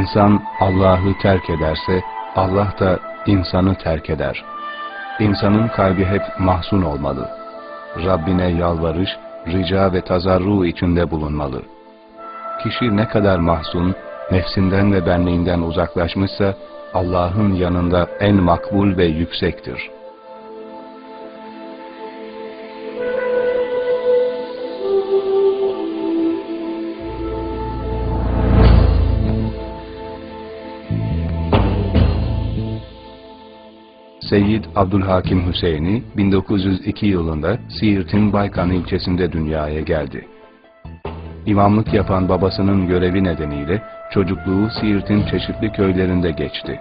İnsan Allah'ı terk ederse Allah da insanı terk eder. İnsanın kalbi hep mahzun olmalı. Rabbine yalvarış, rica ve tazarru içinde bulunmalı. Kişi ne kadar mahzun, nefsinden ve benliğinden uzaklaşmışsa Allah'ın yanında en makbul ve yüksektir. Seyyid Abdülhakim Hüseyin'i 1902 yılında Siirt'in Baykan ilçesinde dünyaya geldi. İmamlık yapan babasının görevi nedeniyle çocukluğu Siirt'in çeşitli köylerinde geçti.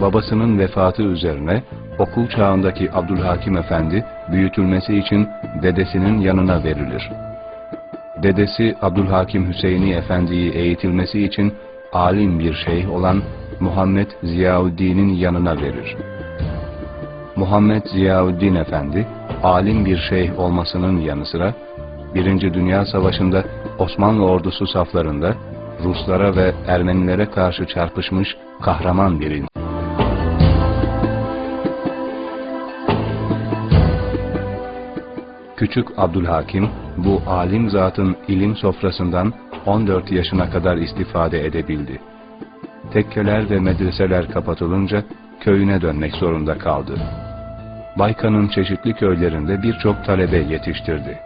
Babasının vefatı üzerine okul çağındaki Abdülhakim Efendi büyütülmesi için dedesinin yanına verilir. Dedesi Abdülhakim Hüseyini Efendi'yi eğitilmesi için alim bir şeyh olan Muhammed Ziyaüddin'in yanına verir. Muhammed Ziyaüddin Efendi, alim bir şeyh olmasının yanı sıra, Birinci Dünya Savaşı'nda Osmanlı ordusu saflarında Ruslara ve Ermenilere karşı çarpışmış kahraman bir. Küçük Abdülhakim, bu alim zatın ilim sofrasından 14 yaşına kadar istifade edebildi. Tekkeler ve medreseler kapatılınca köyüne dönmek zorunda kaldı. Baykan'ın çeşitli köylerinde birçok talebe yetiştirdi.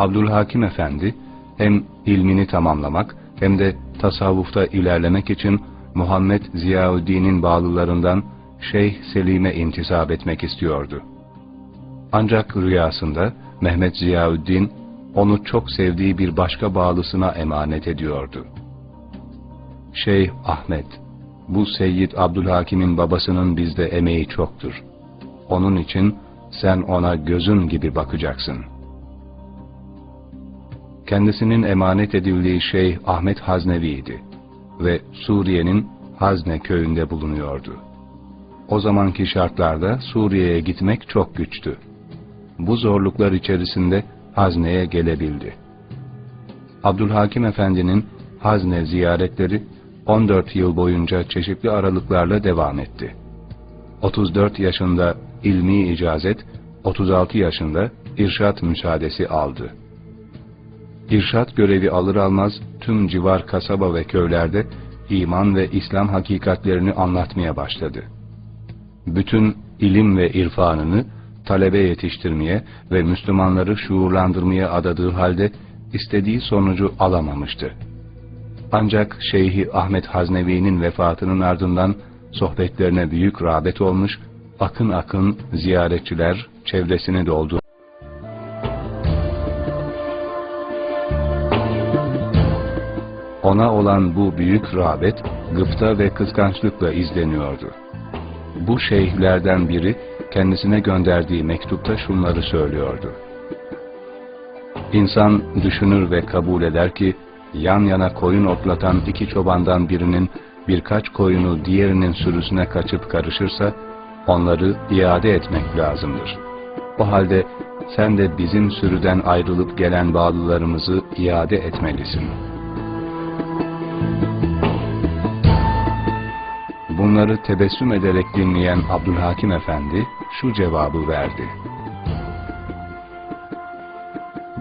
Abdülhakim Efendi hem ilmini tamamlamak hem de tasavvufta ilerlemek için Muhammed Ziyaüddin'in bağlılarından Şeyh Selim'e intisap etmek istiyordu. Ancak rüyasında Mehmet Ziyaüddin onu çok sevdiği bir başka bağlısına emanet ediyordu. Şeyh Ahmet, bu Seyyid Abdülhakim'in babasının bizde emeği çoktur. Onun için sen ona gözün gibi bakacaksın.'' Kendisinin emanet edildiği Şeyh Ahmet Haznevi'ydi ve Suriye'nin Hazne köyünde bulunuyordu. O zamanki şartlarda Suriye'ye gitmek çok güçtü. Bu zorluklar içerisinde Hazne'ye gelebildi. Abdülhakim Efendi'nin Hazne ziyaretleri 14 yıl boyunca çeşitli aralıklarla devam etti. 34 yaşında ilmi icazet, 36 yaşında irşat müsaadesi aldı. İrşat görevi alır almaz tüm civar kasaba ve köylerde iman ve İslam hakikatlerini anlatmaya başladı. Bütün ilim ve irfanını talebe yetiştirmeye ve Müslümanları şuurlandırmaya adadığı halde istediği sonucu alamamıştı. Ancak Şeyhi Ahmet Haznevi'nin vefatının ardından sohbetlerine büyük rağbet olmuş, akın akın ziyaretçiler çevresini doldu. Ona olan bu büyük rağbet, gıpta ve kıskançlıkla izleniyordu. Bu şeyhlerden biri, kendisine gönderdiği mektupta şunları söylüyordu. İnsan düşünür ve kabul eder ki, yan yana koyun otlatan iki çobandan birinin birkaç koyunu diğerinin sürüsüne kaçıp karışırsa, onları iade etmek lazımdır. O halde sen de bizim sürüden ayrılıp gelen bağlılarımızı iade etmelisin.'' Bunları tebessüm ederek dinleyen Abdülhakim Efendi şu cevabı verdi.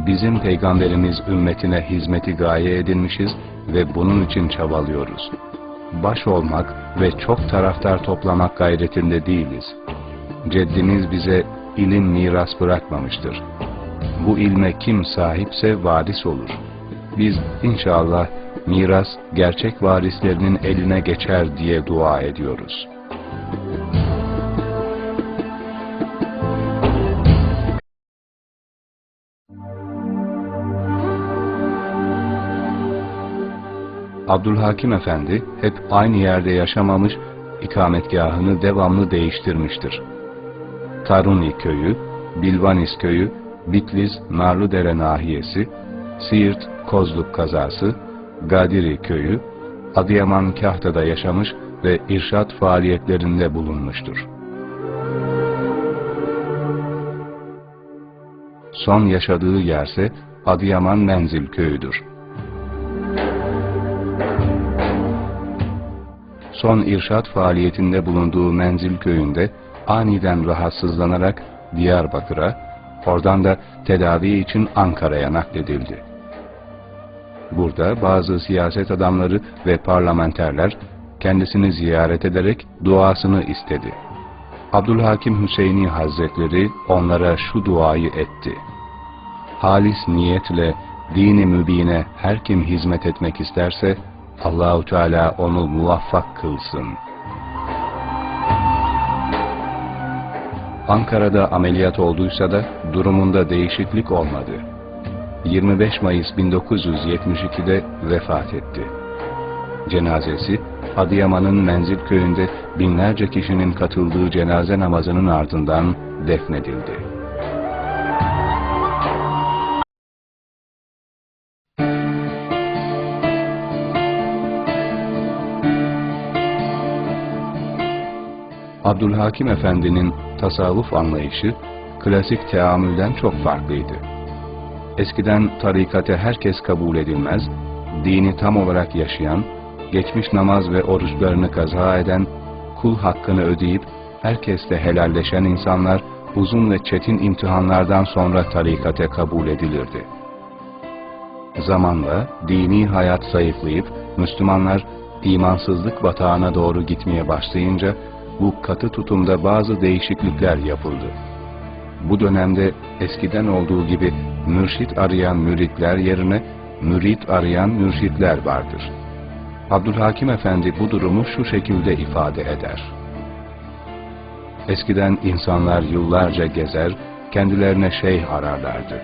Bizim peygamberimiz ümmetine hizmeti gaye edinmişiz ve bunun için çabalıyoruz. Baş olmak ve çok taraftar toplamak gayretinde değiliz. Ceddimiz bize ilim miras bırakmamıştır. Bu ilme kim sahipse varis olur. Biz inşallah miras gerçek varislerinin eline geçer diye dua ediyoruz. Abdülhakim Efendi hep aynı yerde yaşamamış, ikametgahını devamlı değiştirmiştir. Taruni köyü, Bilvanis köyü, Bitlis Narlıdere nahiyesi, Siirt Kozluk kazası, Gadiri köyü, Adıyaman Kahta'da yaşamış ve irşat faaliyetlerinde bulunmuştur. Son yaşadığı yerse Adıyaman Menzil köyüdür. Son irşat faaliyetinde bulunduğu Menzil köyünde aniden rahatsızlanarak Diyarbakır'a, oradan da tedavi için Ankara'ya nakledildi. Burada bazı siyaset adamları ve parlamenterler kendisini ziyaret ederek duasını istedi. Abdülhakim Hüseyini Hazretleri onlara şu duayı etti. Halis niyetle dini mübine her kim hizmet etmek isterse Allahu Teala onu muvaffak kılsın. Ankara'da ameliyat olduysa da durumunda değişiklik olmadı. 25 Mayıs 1972'de vefat etti. Cenazesi Adıyaman'ın Menzil köyünde binlerce kişinin katıldığı cenaze namazının ardından defnedildi. Abdülhakim Efendi'nin tasavvuf anlayışı klasik teamülden çok farklıydı. Eskiden tarikate herkes kabul edilmez, dini tam olarak yaşayan, geçmiş namaz ve oruçlarını kaza eden, kul hakkını ödeyip herkesle helalleşen insanlar uzun ve çetin imtihanlardan sonra tarikate kabul edilirdi. Zamanla dini hayat zayıflayıp Müslümanlar imansızlık batağına doğru gitmeye başlayınca bu katı tutumda bazı değişiklikler yapıldı. Bu dönemde eskiden olduğu gibi mürşit arayan müritler yerine mürit arayan mürşitler vardır. Abdülhakim Efendi bu durumu şu şekilde ifade eder. Eskiden insanlar yıllarca gezer, kendilerine şeyh ararlardı.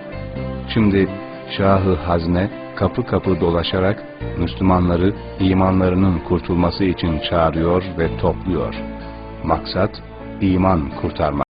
Şimdi Şahı Hazne kapı kapı dolaşarak Müslümanları imanlarının kurtulması için çağırıyor ve topluyor. Maksat iman kurtarmak.